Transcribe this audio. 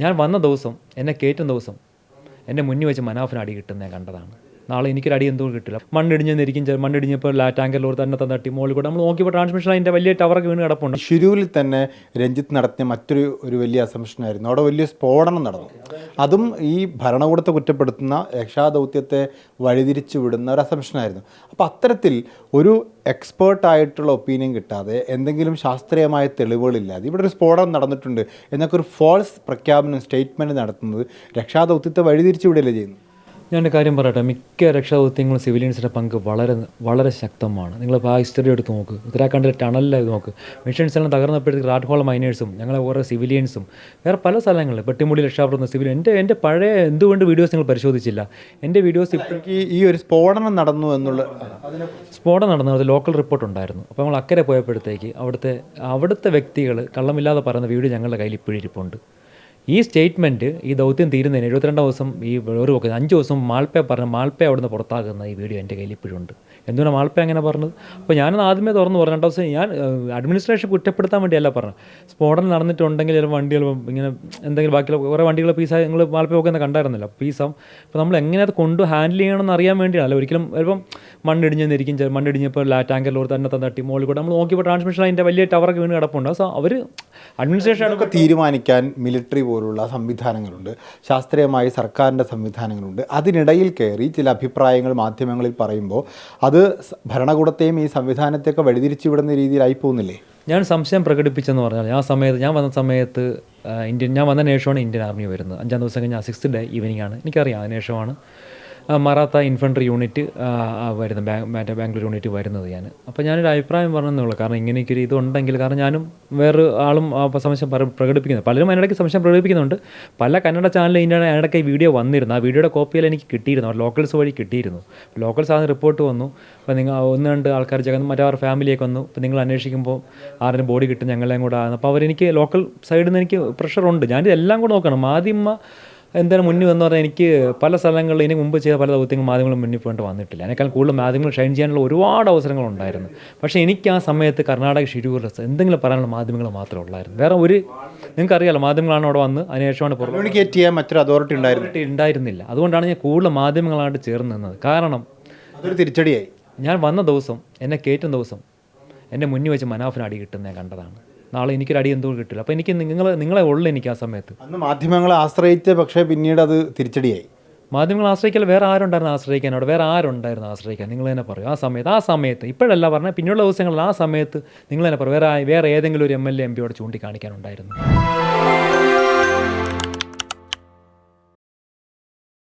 ഞാൻ വന്ന ദിവസം എന്നെ കയറ്റുന്ന ദിവസം എന്റെ മുന്നിൽ വെച്ച് മനാഫിന് അടി ഞാൻ കണ്ടതാണ്. നാളെ എനിക്കൊരു അടി എന്തോ കിട്ടില്ല. മണ്ണിടിഞ്ഞെന്നിരിക്കും മണ്ണിടിഞ്ഞപ്പോൾ ടാങ്കറിലൂടെ തന്നെ തന്നെട്ടി മുകളിൽ കൂടെ. നമ്മൾ നോക്കിയപ്പോൾ ട്രാൻസ്മിഷൻ അതിന്റെ വലിയ ടവറൊക്കെ വീണ് കിടപ്പുണ്ട്. ഷിരൂരിൽ തന്നെ രഞ്ജിത്ത് നടത്തിയ മറ്റൊരു ഒരു വലിയ അസംഷനായിരുന്നു അവിടെ വലിയ സ്ഫോടനം നടന്നു. അതും ഈ ഭരണകൂടത്തെ കുറ്റപ്പെടുത്തുന്ന രക്ഷാദൗത്യത്തെ വഴിതിരിച്ചു വിടുന്ന ഒരു അസംഷനായിരുന്നു അപ്പോൾ അത്തരത്തിൽ ഒരു എക്സ്പേർട്ടായിട്ടുള്ള ഒപ്പീനിയൻ കിട്ടാതെ എന്തെങ്കിലും ശാസ്ത്രീയമായ തെളിവുകളില്ലാതെ ഇവിടെ ഒരു സ്ഫോടനം നടന്നിട്ടുണ്ട് എന്നൊക്കെ ഒരു ഫോൾസ് പ്രഖ്യാപനം സ്റ്റേറ്റ്മെന്റ് നടത്തുന്നത് രക്ഷാദൗത്യത്തെ വഴിതിരിച്ചു വിടുകയല്ലേ ചെയ്യുന്നു ഞാൻ ഒരു കാര്യം പറയട്ടെ. മിക്ക രക്ഷാദൗത്യങ്ങളും സിവിലിയൻസിന്റെ പങ്ക് വളരെ വളരെ ശക്തമാണ്. നിങ്ങൾ ആ ഹിസ്റ്ററി എടുത്ത് നോക്ക്. ഉത്തരാഖണ്ഡിലെ ടണലിലായി നോക്ക്. മിഷൻസ് എല്ലാം തകർന്നപ്പോഴത്തേക്ക് റാഡ് ഹോൾ മൈനേഴ്സും ഞങ്ങളെ ഓരോ സിവിലിയൻസും വേറെ പല സ്ഥലങ്ങളിൽ പെട്ടിമുടി രക്ഷാപ്പെടുന്ന സിവിലിയൻ എന്റെ എന്റെ പഴയ എന്തുകൊണ്ട് വീഡിയോസ് നിങ്ങൾ പരിശോധിച്ചില്ല? എന്റെ വീഡിയോസ് ഇപ്പോഴേക്ക് ഈ ഒരു സ്ഫോടനം നടന്നു എന്നുള്ള സ്ഫോടനം നടന്നു. അത് ലോക്കൽ റിപ്പോർട്ട് ഉണ്ടായിരുന്നു. അപ്പോൾ നമ്മൾ അക്കരെ പോയപ്പോഴത്തേക്ക് അവിടുത്തെ അവിടുത്തെ വ്യക്തികൾ കള്ളമില്ലാതെ പറയുന്ന വീഡിയോ ഞങ്ങളുടെ കയ്യിൽ ഇപ്പോഴും ഇരിപ്പുണ്ട്. ഈ സ്റ്റേറ്റ്മെന്റ് ഈ ദൗത്യം തീരുന്നതിന് എഴുപത്തിരണ്ടാം ദിവസം ഈ ഒരു ഒക്കെ അഞ്ച് ദിവസം മാൾപ്പ പറഞ്ഞ് മാൾപ്പെ അവിടുന്ന് പുറത്താക്കുന്ന ഈ വീഡിയോ എന്റെ കയ്യിൽ ഇപ്പോഴും ഉണ്ട്. എന്തുകൊണ്ടാണ് മാൾപ്പ അങ്ങനെ പറഞ്ഞത്? അപ്പോൾ ഞാനത് ആദ്യമേ തുറന്ന് പറഞ്ഞു. രണ്ടാം ദിവസം ഞാൻ അഡ്മിനിസ്ട്രേഷൻ കുറ്റപ്പെടുത്താൻ വേണ്ടിയല്ല പറഞ്ഞത്. സ്ഫോടനം നടന്നിട്ടുണ്ടെങ്കിൽ ചില വണ്ടികൾ ഇങ്ങനെ എന്തെങ്കിലും ബാക്കിയുള്ള കുറേ വണ്ടികൾ പീസായി നിങ്ങൾ മാൾപ്പ ഒക്കെ കണ്ടായിരുന്നില്ല. പീസാവും അപ്പോൾ നമ്മൾ എങ്ങനെ അത് കൊണ്ട് ഹാൻഡിൽ ചെയ്യണമെന്ന് അറിയാൻ വേണ്ടിയാണല്ലോ. ഒരിക്കലും ചിലപ്പം മണ്ണിടിഞ്ഞെന്നിരിക്കും മണ്ണിടിഞ്ഞപ്പോൾ ലാ ടാങ്കറിലോട് തന്നെ തന്നെ തട്ടി മോളിൽ കൂടെ നമ്മൾ നോക്കിയപ്പോൾ ട്രാൻസ്മിഷൻ അതിന്റെ വലിയ ടവറൊക്കെ വീണ് കിടപ്പുണ്ട്. സോ അവർ അഡ്മിനിസ്ട്രേഷൻ ഒക്കെ തീരുമാനിക്കാൻ മിലിറ്ററി പോലുള്ള സംവിധാനങ്ങളുണ്ട്. ശാസ്ത്രീയമായി സർക്കാരിന്റെ സംവിധാനങ്ങളുണ്ട്. അതിനിടയിൽ കയറി ചില അഭിപ്രായങ്ങൾ മാധ്യമങ്ങളിൽ പറയുമ്പോൾ അത് ഭരണകൂടത്തെയും ഈ സംവിധാനത്തെയൊക്കെ വഴിതിരിച്ചു വിടുന്ന രീതിയിലായി പോകുന്നില്ലേ? ഞാൻ സംശയം പ്രകടിപ്പിച്ചെന്ന് പറഞ്ഞാൽ ആ സമയത്ത് ഞാൻ വന്ന സമയത്ത് ഇന്ത്യൻ ഞാൻ വന്ന ശേഷമാണ് ഇന്ത്യൻ ആർമി വരുന്നത്. അഞ്ചാം ദിവസം കഴിഞ്ഞാൽ സിക്സ് ഡേ ഈവനിങ് ആണ്. എനിക്കറിയാം അതിന് ശേഷമാണ് ആ, മറാത്ത ഇൻഫൻട്രി യൂണിറ്റ് വരുന്നത് മറ്റേ ബാംഗ്ലൂർ യൂണിറ്റ് വരുന്നത് ഞാൻ. അപ്പോൾ ഞാനൊരു അഭിപ്രായം പറഞ്ഞതുള്ളൂ കാരണം ഇങ്ങനെയൊക്കെ ഒരു ഇതുണ്ടെങ്കിൽ കാരണം ഞാനും വേറെ ആളും സംശയം പ്രകടിപ്പിക്കുന്നത് പലരും അതിനിടയ്ക്ക് സംശയം പ്രകടിപ്പിക്കുന്നുണ്ട്. പല കന്നഡ ചാനലിൽ ഇതിന്റെ അതിനിടയ്ക്ക് ഈ വീഡിയോ വന്നിരുന്നു. ആ വീഡിയോയുടെ കോപ്പിയിൽ എനിക്ക് കിട്ടിയിരുന്നു. ലോക്കൽസ് വഴി കിട്ടിയിരുന്നു. ലോക്കൽസ് ആദ്യം റിപ്പോർട്ട് വന്നു. അപ്പോൾ നിങ്ങൾ ഒന്ന് രണ്ട് ആൾക്കാർ ചേർന്ന് മറ്റേ ഫാമിലിയൊക്കെ വന്നു. അപ്പോൾ നിങ്ങൾ അന്വേഷിക്കുമ്പോൾ ആരുടെ ബോഡി കിട്ടും ഞങ്ങളെയും കൂടെ ആണ് അപ്പോൾ അവരെനിക്ക് ലോക്കൽ സൈഡിൽ നിന്ന് എനിക്ക് പ്രഷറുണ്ട് ഞാൻ കൂടെ നോക്കണം. മാധ്യമ എന്തായാലും മുന്നിൽ വന്ന് പറഞ്ഞാൽ എനിക്ക് പല സ്ഥലങ്ങളിൽ ഇതിന് മുമ്പ് ചെയ്ത പല ദൗത്യങ്ങളും മാധ്യമങ്ങളും മുന്നിൽ പോയിട്ട് വന്നിട്ടില്ല. അതിനേക്കാൾ കൂടുതൽ മാധ്യമങ്ങൾ ഷൈൻ ചെയ്യാനുള്ള ഒരുപാട് അവസരങ്ങളുണ്ടായിരുന്നു പക്ഷേ എനിക്ക് ആ സമയത്ത് കർണാടക ഷിരൂർ എന്തെങ്കിലും പറയാനുള്ള മാധ്യമങ്ങൾ മാത്രമേ ഉള്ളായിരുന്നു. വേറെ ഒരു നിങ്ങൾക്കറിയാലോ മാധ്യമങ്ങളാണ് അവിടെ വന്ന് അതിനുശേഷമാണ് കമ്മ്യൂണിക്കേറ്റ് ചെയ്യാൻ മറ്റൊരു അതോറിറ്റി ഉണ്ടായിരുന്നു. ഉണ്ടായിരുന്നില്ല. അതുകൊണ്ടാണ് ഞാൻ കൂടുതൽ മാധ്യമങ്ങളായിട്ട് ചേർന്ന് നിന്നത്. കാരണം അതൊരു തിരിച്ചടിയായി. ഞാൻ വന്ന ദിവസം എന്നെ കയറ്റുന്ന ദിവസം എന്റെ മുന്നിൽ വെച്ച് മനാഫിന് അടി കിട്ടുന്നത് ഞാൻ കണ്ടതാണ്. നാളെ എനിക്കൊരു അടി എന്തോ കിട്ടില്ല. അപ്പോൾ എനിക്ക് നിങ്ങൾ നിങ്ങളെ ഉള്ളു എനിക്ക് ആ സമയത്ത്. അന്ന് മാധ്യമങ്ങളെ ആശ്രയിച്ച് പക്ഷേ പിന്നീട് അത് തിരിച്ചടിയായി. മാധ്യമങ്ങൾ ആശ്രയിക്കാൻ വേറെ ആരുണ്ടായിരുന്നു ആശ്രയിക്കാൻ അവിടെ? വേറെ ആരുണ്ടായിരുന്നു ആശ്രയിക്കാൻ? നിങ്ങൾ തന്നെ പറയും. ആ സമയത്ത് ആ സമയത്ത് ഇപ്പോഴല്ല പറഞ്ഞാൽ പിന്നെയുള്ള ദിവസങ്ങളിൽ ആ സമയത്ത് നിങ്ങൾ തന്നെ പറയും. വേറെ വേറെ ഏതെങ്കിലും ഒരു എം എൽ എ എം പിയോട് ചൂണ്ടിക്കാണിക്കാനുണ്ടായിരുന്നു.